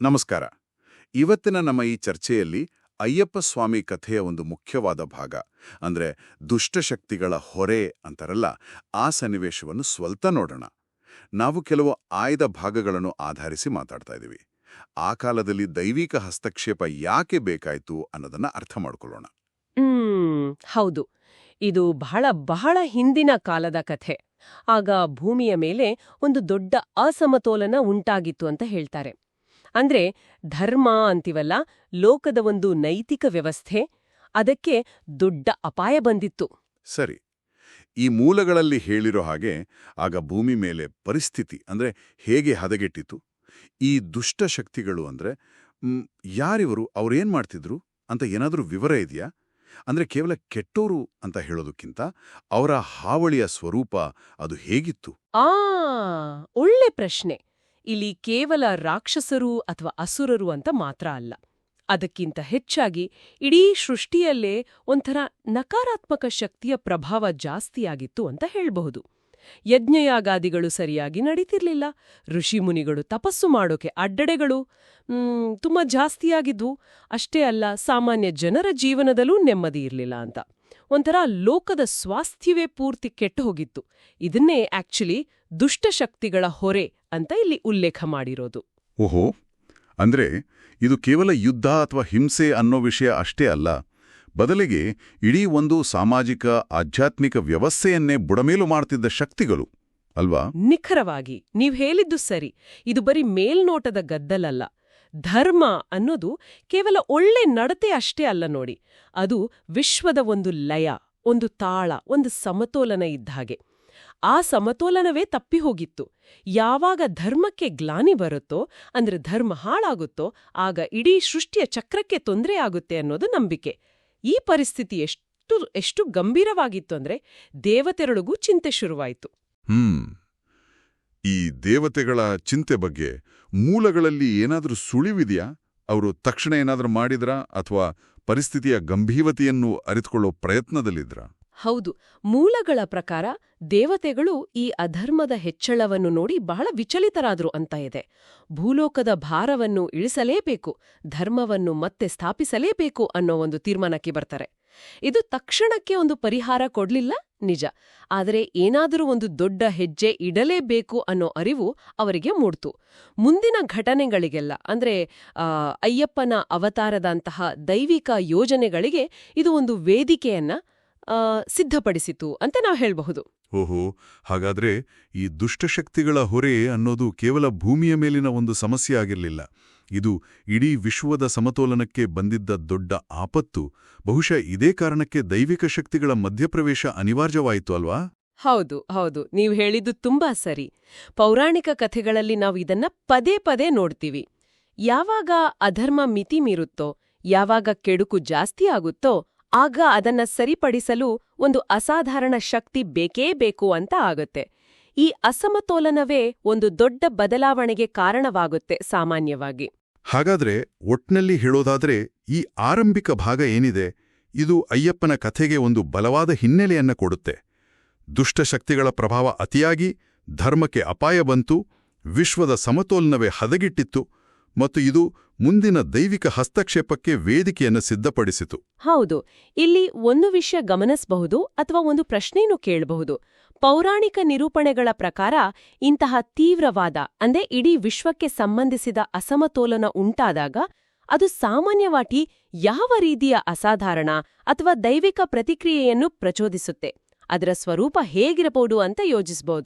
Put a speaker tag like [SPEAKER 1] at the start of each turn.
[SPEAKER 1] ನಮಸ್ಕಾರ. ಇವತ್ತಿನ ನಮ್ಮ ಈ ಚರ್ಚೆಯಲ್ಲಿ ಅಯ್ಯಪ್ಪ ಸ್ವಾಮಿ ಕಥೆಯ ಒಂದು ಮುಖ್ಯವಾದ ಭಾಗ. ಅಂದ್ರೆ ದುಷ್ಟಶಕ್ತಿಗಳ ಹೊರೆ ಅಂತಾರಲ್ಲ, ಆ ಸನ್ನಿವೇಶವನ್ನು ಸ್ವಲ್ಪ ನೋಡೋಣ. ನಾವು ಕೆಲವು ಆಯ್ದ ಭಾಗಗಳನ್ನು ಆಧರಿಸಿ ಮಾತಾಡ್ತಾ ಇದ್ದೀವಿ. ಆ ಕಾಲದಲ್ಲಿ ದೈವಿಕ ಹಸ್ತಕ್ಷೇಪ ಯಾಕೆ ಬೇಕಾಯ್ತು ಅನ್ನೋದನ್ನ ಅರ್ಥ ಮಾಡ್ಕೊಳ್ಳೋಣ.
[SPEAKER 2] ಹೌದು. ಇದು ಬಹಳ ಬಹಳ ಹಿಂದಿನ ಕಾಲದ ಕಥೆ. ಆಗ ಭೂಮಿಯ ಮೇಲೆ ಒಂದು ದೊಡ್ಡ ಅಸಮತೋಲನ ಉಂಟಾಗಿತ್ತು ಅಂತ ಹೇಳ್ತಾರೆ. ಅಂದ್ರೆ ಧರ್ಮ ಅಂತಿವಲ್ಲ ಲೋಕದ ಒಂದು ನೈತಿಕ ವ್ಯವಸ್ಥೆ ಅದಕ್ಕೆ ದೊಡ್ಡ ಅಪಾಯ ಬಂದಿತ್ತು.
[SPEAKER 1] ಸರಿ. ಈ ಮೂಲಗಳಲ್ಲಿ ಹೇಳಿರೋ ಹಾಗೆ ಆಗ ಭೂಮಿ ಮೇಲೆ ಪರಿಸ್ಥಿತಿ ಅಂದ್ರೆ ಹೇಗೆ ಹದಗೆಟ್ಟಿತು ಈ ದುಷ್ಟ ಶಕ್ತಿಗಳು ಅಂದ್ರೆ ಯಾರಿವರು ಅವ್ರೇನ್ ಮಾಡ್ತಿದ್ರು? ಅಂತ ಏನಾದರೂ ವಿವರ ಇದೆಯಾ? ಅಂದ್ರೆ ಕೇವಲ ಕೆಟ್ಟೋರು ಅಂತ ಹೇಳೋದಕ್ಕಿಂತ ಅವರ ಹಾವಳಿಯ ಸ್ವರೂಪ ಅದು ಹೇಗಿತ್ತು?
[SPEAKER 2] ಆ ಒಳ್ಳೆ ಪ್ರಶ್ನೆ. ಇಲ್ಲಿ ಕೇವಲ ರಾಕ್ಷಸರು ಅಥವಾ ಅಸುರರು ಅಂತ ಮಾತ್ರ ಅಲ್ಲ. ಅದಕ್ಕಿಂತ ಹೆಚ್ಚಾಗಿ ಇಡೀ ಸೃಷ್ಟಿಯಲ್ಲೇ ಒಂಥರ ನಕಾರಾತ್ಮಕ ಶಕ್ತಿಯ ಪ್ರಭಾವ ಜಾಸ್ತಿಯಾಗಿತ್ತು ಅಂತ ಹೇಳಬಹುದು. ಯಜ್ಞಯಾಗಾದಿಗಳು ಸರಿಯಾಗಿ ನಡೀತಿರ್ಲಿಲ್ಲ. ಋಷಿಮುನಿಗಳು ತಪಸ್ಸು ಮಾಡೋಕೆ ಅಡ್ಡಡೆಗಳು ತುಂಬ ಜಾಸ್ತಿಯಾಗಿದ್ವು. ಅಷ್ಟೇ ಅಲ್ಲ, ಸಾಮಾನ್ಯ ಜನರ ಜೀವನದಲ್ಲೂ ನೆಮ್ಮದಿ ಇರಲಿಲ್ಲ ಅಂತ. ಒಂಥರ ಲೋಕದ ಸ್ವಾಸ್ಥ್ಯವೇ ಪೂರ್ತಿ ಕೆಟ್ಟು ಹೋಗಿತ್ತು ಇದನ್ನೇ ಆಕ್ಚುಲಿ ದುಷ್ಟಶಕ್ತಿಗಳ ಹೊರೆ ಅಂತ ಇಲ್ಲಿ ಉಲ್ಲೇಖ ಮಾಡಿರೋದು.
[SPEAKER 1] ಓಹೋ ಅಂದ್ರೆ ಇದು ಕೇವಲ ಯುದ್ಧ ಅಥವಾ ಹಿಂಸೆ ಅನ್ನೋ ವಿಷಯ ಅಷ್ಟೇ ಅಲ್ಲ. ಬದಲಿಗೆ ಇಡೀ ಒಂದು ಸಾಮಾಜಿಕ ಆಧ್ಯಾತ್ಮಿಕ ವ್ಯವಸ್ಥೆಯನ್ನೇ ಬುಡಮೇಲು ಮಾಡ್ತಿದ್ದ ಶಕ್ತಿಗಳು ಅಲ್ವಾ?
[SPEAKER 2] ನಿಖರವಾಗಿ ನೀವ್ ಹೇಳಿದ್ದು ಸರಿ. ಇದು ಬರೀ ಮೇಲ್ನೋಟದ ಗದ್ದಲಲ್ಲ. ಧರ್ಮ ಅನ್ನೋದು ಕೇವಲ ಒಳ್ಳೆ ನಡತೆ ಅಷ್ಟೇ ಅಲ್ಲ ನೋಡಿ. ಅದು ವಿಶ್ವದ ಒಂದು ಲಯ ಒಂದು ತಾಳ ಒಂದು ಸಮತೋಲನ ಇದ್ದ ಹಾಗೆ. ಆ ಸಮತೋಲನವೇ ತಪ್ಪಿ ಹೋಗಿತ್ತು ಯಾವಾಗ ಧರ್ಮಕ್ಕೆ ಗ್ಲಾನಿ ಬರುತ್ತೋ, ಅಂದ್ರೆ ಧರ್ಮ ಹಾಳಾಗುತ್ತೋ, ಆಗ ಇಡೀ ಸೃಷ್ಟಿಯ ಚಕ್ರಕ್ಕೆ ತೊಂದರೆ ಆಗುತ್ತೆ ಅನ್ನೋದು ನಂಬಿಕೆ. ಈ ಪರಿಸ್ಥಿತಿ ಎಷ್ಟು ಎಷ್ಟು ಗಂಭೀರವಾಗಿತ್ತು ಅಂದ್ರೆ ದೇವತೆರೊಳಗೂ ಚಿಂತೆ ಶುರುವಾಯಿತು.
[SPEAKER 1] ಹ್ಮ್. ಈ ದೇವತೆಗಳ ಚಿಂತೆ ಬಗ್ಗೆ ಮೂಲಗಳಲ್ಲಿ ಏನಾದರೂ ಸುಳಿವಿದೆಯಾ? ಅವರು ತಕ್ಷಣ ಏನಾದರೂ ಮಾಡಿದ್ರಾ? ಅಥವಾ ಪರಿಸ್ಥಿತಿಯ ಗಂಭೀರತೆಯನ್ನು ಅರಿತುಕೊಳ್ಳೋ ಪ್ರಯತ್ನದಲ್ಲಿದ್ರಾ?
[SPEAKER 2] ಹೌದು, ಮೂಲಗಳ ಪ್ರಕಾರ ದೇವತೆಗಳು ಈ ಅಧರ್ಮದ ಹೆಚ್ಚಳವನ್ನು ನೋಡಿ ಬಹಳ ವಿಚಲಿತರಾದ್ರು ಅಂತ ಇದೆ. ಭೂಲೋಕದ ಭಾರವನ್ನು ಇಳಿಸಲೇಬೇಕು, ಧರ್ಮವನ್ನು ಮತ್ತೆ ಸ್ಥಾಪಿಸಲೇಬೇಕು ಅನ್ನೋ ಒಂದು ತೀರ್ಮಾನಕ್ಕೆ ಬರ್ತಾರೆ. ಇದು ತಕ್ಷಣಕ್ಕೆ ಒಂದು ಪರಿಹಾರ ಕೊಡ್ಲಿಲ್ಲ, ನಿಜ. ಆದರೆ ಏನಾದರೂ ಒಂದು ದೊಡ್ಡ ಹೆಜ್ಜೆ ಇಡಲೇಬೇಕು ಅನ್ನೋ ಅರಿವು ಅವರಿಗೆ ಮೂಡ್ತು. ಮುಂದಿನ ಘಟನೆಗಳಿಗೆಲ್ಲ, ಅಂದ್ರೆ ಅಯ್ಯಪ್ಪನ ಅವತಾರದಂತಹ ದೈವಿಕ ಯೋಜನೆಗಳಿಗೆ ಇದು ಒಂದು ವೇದಿಕೆಯನ್ನ ಸಿದ್ಧಪಡಿಸಿತು ಅಂತ ನಾವು ಹೇಳಬಹುದು.
[SPEAKER 1] ಓಹೋ ಹಾಗಾದ್ರೆ ಈ ದುಷ್ಟಶಕ್ತಿಗಳ ಹೊರೆ ಅನ್ನೋದು ಕೇವಲ ಭೂಮಿಯ ಮೇಲಿನ ಒಂದು ಸಮಸ್ಯೆ ಆಗಿರಲಿಲ್ಲ. ಇದು ಇಡೀ ವಿಶ್ವದ ಸಮತೋಲನಕ್ಕೆ ಬಂದಿದ್ದ ದೊಡ್ಡ ಆಪತ್ತು. ಬಹುಶಃ ಇದೇ ಕಾರಣಕ್ಕೆ ದೈವಿಕ ಶಕ್ತಿಗಳ ಮಧ್ಯಪ್ರವೇಶ ಅನಿವಾರ್ಯವಾಯಿತು ಅಲ್ವಾ?
[SPEAKER 2] ಹೌದು ಹೌದು. ನೀವು ಹೇಳಿದ್ದು ತುಂಬಾ ಸರಿ. ಪೌರಾಣಿಕ ಕಥೆಗಳಲ್ಲಿ ನಾವು ಇದನ್ನ ಪದೇ ಪದೇ ನೋಡ್ತೀವಿ. ಯಾವಾಗ ಅಧರ್ಮ ಮಿತಿ ಮೀರುತ್ತೋ ಯಾವಾಗ ಕೆಡುಕು ಜಾಸ್ತಿ ಆಗುತ್ತೋ ಆಗ ಅದನ್ನ ಸರಿಪಡಿಸಲು ಒಂದು ಅಸಾಧಾರಣ ಶಕ್ತಿ ಬೇಕೇ ಬೇಕು ಅಂತ ಆಗುತ್ತೆ. ಈ ಅಸಮತೋಲನವೇ ಒಂದು ದೊಡ್ಡ ಬದಲಾವಣೆಗೆ ಕಾರಣವಾಗುತ್ತೆ ಸಾಮಾನ್ಯವಾಗಿ.
[SPEAKER 1] ಹಾಗಾದ್ರೆ ಒಟ್ನಲ್ಲಿ ಹೇಳೋದಾದ್ರೆ ಈ ಆರಂಭಿಕ ಭಾಗ ಏನಿದೆ? ಇದು ಅಯ್ಯಪ್ಪನ ಕಥೆಗೆ ಒಂದು ಬಲವಾದ ಹಿನ್ನೆಲೆಯನ್ನ ಕೊಡುತ್ತೆ. ದುಷ್ಟಶಕ್ತಿಗಳ ಪ್ರಭಾವ ಅತಿಯಾಗಿ, ಧರ್ಮಕ್ಕೆ ಅಪಾಯ ಬಂತು, ವಿಶ್ವದ ಸಮತೋಲನವೇ ಹದಗಿಟ್ಟಿತ್ತು ಮತ್ತು ಇದು ಮುಂದಿನ ದೈವಿಕ ಹಸ್ತಕ್ಷೇಪಕ್ಕೆ ವೇದಿಕೆಯನ್ನು ಸಿದ್ಧಪಡಿಸಿತು.
[SPEAKER 2] ಹೌದು, ಇಲ್ಲಿ ಒಂದು ವಿಷಯ ಗಮನಿಸಬಹುದು ಅಥವಾ ಒಂದು ಪ್ರಶ್ನೆಯನ್ನು ಕೇಳಬಹುದು. ಪೌರಾಣಿಕ ನಿರೂಪಣೆಗಳ ಪ್ರಕಾರ ಇಂತಹ ತೀವ್ರವಾದ, ಅಂದರೆ ಇಡೀ ವಿಶ್ವಕ್ಕೆ ಸಂಬಂಧಿಸಿದ ಅಸಮತೋಲನ ಉಂಟಾದಾಗ ಅದು ಸಾಮಾನ್ಯವಾಗಿ ಯಾವ ರೀತಿಯ ಅಸಾಧಾರಣ ಅಥವಾ ದೈವಿಕ ಪ್ರತಿಕ್ರಿಯೆಯನ್ನು ಪ್ರಚೋದಿಸುತ್ತೆ? ಅದರ ಸ್ವರೂಪ ಹೇಗಿರಬಹುದು ಅಂತ ಯೋಚಿಸಬಹುದು